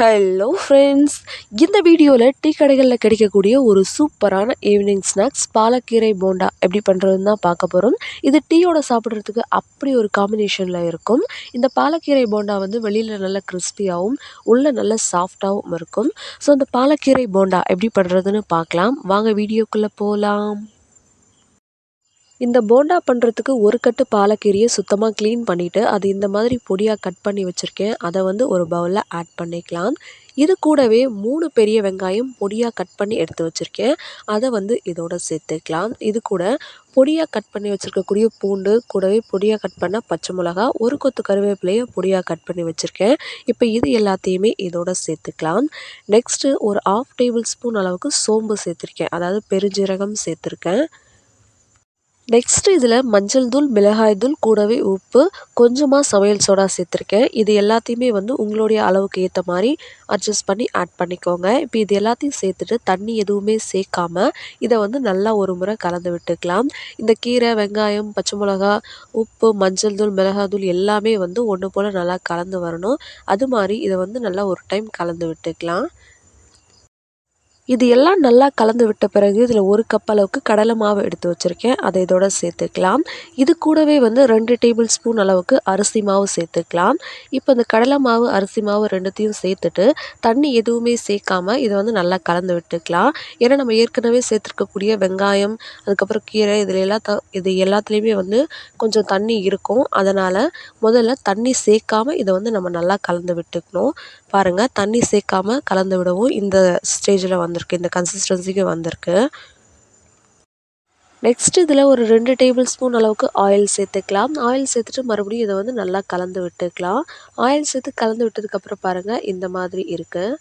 Hello friends இந்த வீடியோவில் tea கடைகளில் கிடைக்கக்கூடிய ஒரு சூப்பரான ஈவினிங் ஸ்நாக்ஸ் பாலக்கீரை போண்டா எப்படி பண்ணுறதுன்னு தான் பார்க்க போகிறோம் இது டீயோட சாப்பிட்றதுக்கு அப்படி ஒரு காம்பினேஷனில் இருக்கும். இந்த பாலக்கீரை போண்டா வந்து வெளியில் நல்ல கிறிஸ்பியாகவும் உள்ளே நல்ல சாஃப்டாகவும் இருக்கும். ஸோ இந்த பாலக்கீரை போண்டா எப்படி பண்ணுறதுன்னு பார்க்கலாம். வாங்க வீடியோக்குள்ளே போகலாம் இந்த போண்டா பண்ணுறதுக்கு ஒரு கட்டு பாலக்கீரையை சுத்தமாக க்ளீன் பண்ணிவிட்டு அது இந்த மாதிரி பொடியாக கட் பண்ணி வச்சுருக்கேன். அதை வந்து ஒரு பவுலில் ஆட் பண்ணிக்கலாம். இது கூடவே மூணு பெரிய வெங்காயம் பொடியாக கட் பண்ணி எடுத்து வச்சுருக்கேன். அதை வந்து இதோட சேர்த்துக்கலாம். இது கூட பொடியாக கட் பண்ணி வச்சுருக்கக்கூடிய பூண்டு கூடவே பொடியாக கட் பண்ண பச்சை மிளகா ஒரு கொத்து கருவேப்பிலையை பொடியாக கட் பண்ணி வச்சுருக்கேன். இப்போ இது எல்லாத்தையுமே இதோட சேர்த்துக்கலாம். நெக்ஸ்ட்டு ஒரு ஆஃப் டேபிள் ஸ்பூன் அளவுக்கு சோம்பு சேர்த்துருக்கேன். அதாவது பெருஞ்சீரகம் சேர்த்துருக்கேன். நெக்ஸ்ட்டு இதில் மஞ்சள் தூள் மிளகாய் தூள் கூடவே உப்பு கொஞ்சமாக சமையல் சோடா சேர்த்துருக்கேன். இது எல்லாத்தையுமே வந்து உங்களுடைய அளவுக்கு ஏற்ற மாதிரி அட்ஜஸ்ட் பண்ணி ஆட் பண்ணிக்கோங்க. இப்போ இது எல்லாத்தையும் சேர்த்துட்டு தண்ணி எதுவுமே சேர்க்காம இதை வந்து நல்லா ஒரு முறை கலந்து விட்டுக்கலாம். இந்த கீரை வெங்காயம் பச்சை மிளகா உப்பு மஞ்சள் தூள் மிளகாய் தூள் எல்லாமே வந்து ஒன்று போல் நல்லா கலந்து வரணும். அது மாதிரி இதை வந்து நல்லா ஒரு டைம் கலந்து விட்டுக்கலாம். இது எல்லாம் நல்லா கலந்து விட்ட பிறகு இதில் ஒரு கப் அளவுக்கு கடலை மாவு எடுத்து வச்சுருக்கேன். அதை இதோட சேர்த்துக்கலாம். இது கூடவே வந்து ரெண்டு டேபிள் ஸ்பூன் அளவுக்கு அரிசி மாவு சேர்த்துக்கலாம். இப்போ இந்த கடலை மாவு அரிசி மாவு ரெண்டுத்தையும் சேர்த்துட்டு தண்ணி எதுவுமே சேர்க்காம இதை வந்து நல்லா கலந்து விட்டுக்கலாம். ஏன்னா நம்ம ஏற்கனவே சேர்த்துருக்கக்கூடிய வெங்காயம் அதுக்கப்புறம் கீரை இதில் எல்லாம் த இது எல்லாத்துலேயுமே வந்து கொஞ்சம் தண்ணி இருக்கும். அதனால் முதல்ல தண்ணி சேர்க்காம இதை வந்து நம்ம நல்லா கலந்து விட்டுக்கணும். பாருங்கள் தண்ணி சேர்க்காம கலந்து விடவும் இந்த ஸ்டேஜில் வந்து வந்திருக்கு இந்த கன்சிஸ்டன்சிக்கு வந்திருக்கு. நெக்ஸ்ட் இதில் ஒரு ரெண்டு டேபிள் ஸ்பூன் அளவுக்கு ஆயில் சேர்த்துக்கலாம். ஆயில் சேர்த்துட்டு மறுபடியும் இதை வந்து நல்லா கலந்து விட்டுக்கலாம். ஆயில் சேர்த்து கலந்து விட்டதுக்கப்புறம் பாருங்கள் இந்த மாதிரி இருக்குது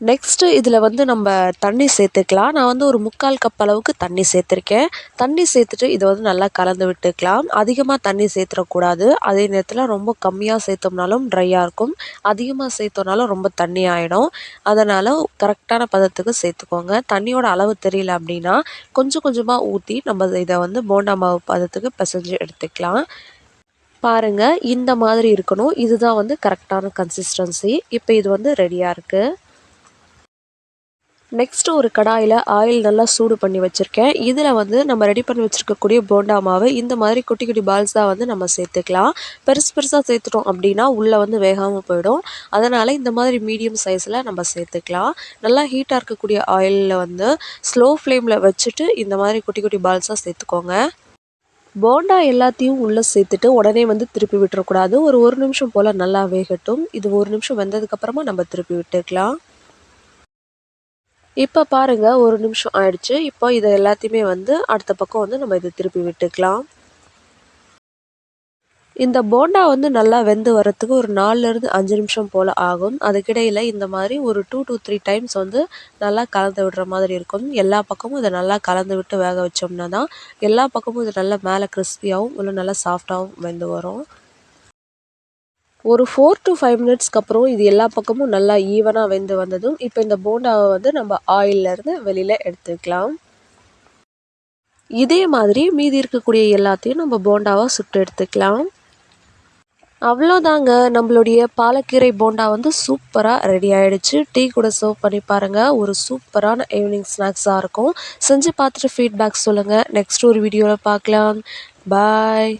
நெக்ஸ்ட்டு இதில் வந்து நம்ம தண்ணி சேர்த்துக்கலாம். நான் வந்து ஒரு முக்கால் கப் அளவுக்கு தண்ணி சேர்த்துருக்கேன். தண்ணி சேர்த்துட்டு இதை வந்து நல்லா கலந்து விட்டுக்கலாம். அதிகமாக தண்ணி சேர்த்துடக்கூடாது. அதே நேரத்தில் ரொம்ப கம்மியாக சேர்த்தோம்னாலும் ட்ரையாக இருக்கும். அதிகமாக சேர்த்தோம்னாலும் ரொம்ப தண்ணி ஆகிடும் அதனால் கரெக்டான பதத்துக்கு சேர்த்துக்கோங்க. தண்ணியோட அளவு தெரியல அப்படின்னா கொஞ்சம் கொஞ்சமாக ஊற்றி நம்ம இதை வந்து போண்டா மாவு பதத்துக்கு பிசைஞ்சு எடுத்துக்கலாம். பாருங்கள் இந்த மாதிரி இருக்கணும். இதுதான் வந்து கரெக்டான கன்சிஸ்டன்சி இப்போ இது வந்து ரெடியாக இருக்குது நெக்ஸ்ட்டு ஒரு கடாயில் ஆயில் நல்லா சூடு பண்ணி வச்சுருக்கேன். இதில் வந்து நம்ம ரெடி பண்ணி வச்சுருக்கக்கூடிய போண்டா மாவு இந்த மாதிரி குட்டி குட்டி பால்ஸாக வந்து நம்ம சேர்த்துக்கலாம். பெருசு பெருசாக சேர்த்துட்டோம் அப்படின்னா உள்ளே வந்து வேகாமல் போயிடும். அதனால் இந்த மாதிரி மீடியம் சைஸில் நம்ம சேர்த்துக்கலாம். நல்லா ஹீட்டாக இருக்கக்கூடிய ஆயிலில் வந்து ஸ்லோ ஃப்ளேமில் வச்சுட்டு இந்த மாதிரி குட்டி குட்டி பால்ஸாக சேர்த்துக்கோங்க. போண்டா எல்லாத்தையும் உள்ளே சேர்த்துட்டு உடனே வந்து திருப்பி விட்டுறக்கூடாது. ஒரு ஒரு நிமிஷம் போல் நல்லா வேகட்டும். இது ஒரு நிமிஷம் வெந்ததுக்கப்புறமா நம்ம திருப்பி விட்டுக்கலாம். இப்போ பாருங்கள் ஒரு நிமிஷம் ஆயிடுச்சு. இப்போ இதை எல்லாத்தையுமே வந்து அடுத்த பக்கம் வந்து நம்ம இதை திருப்பி விட்டுக்கலாம். இந்த போண்டா வந்து நல்லா வெந்து வரத்துக்கு ஒரு நாலுலேருந்து அஞ்சு நிமிஷம் போல் ஆகும். அதுக்கிடையில் இந்த மாதிரி ஒரு டூ டூ த்ரீ டைம்ஸ் வந்து நல்லா கலந்து விடுற மாதிரி இருக்கும். எல்லா பக்கமும் இதை நல்லா கலந்து விட்டு வேக வச்சோம்னா தான் எல்லா பக்கமும் இது நல்லா மேலே கிறிஸ்பியாகவும் இல்லை நல்லா சாஃப்டாகவும் வெந்து வரும். ஒரு ஃபோர் டு ஃபைவ் மினிட்ஸ்க்கு அப்புறம் இது எல்லா பக்கமும் நல்லா ஈவனாக வெந்து வந்ததும் இப்போ இந்த போண்டாவை வந்து நம்ம ஆயிலிருந்து வெளியில் எடுத்துக்கலாம். இதே மாதிரி மீதி இருக்கக்கூடிய எல்லாத்தையும் நம்ம போண்டாவாக சுட்டு எடுத்துக்கலாம். அவ்வளோதாங்க. நம்மளுடைய பாலக்கீரை போண்டா வந்து சூப்பராக ரெடி ஆகிடுச்சு டீ கூட சர்வ் பண்ணி பாருங்கள் ஒரு சூப்பரான ஈவினிங் ஸ்நாக்ஸாக இருக்கும். செஞ்சு பார்த்துட்டு ஃபீட்பேக் சொல்லுங்கள் நெக்ஸ்ட் ஒரு வீடியோவில் பார்க்கலாம். பாய்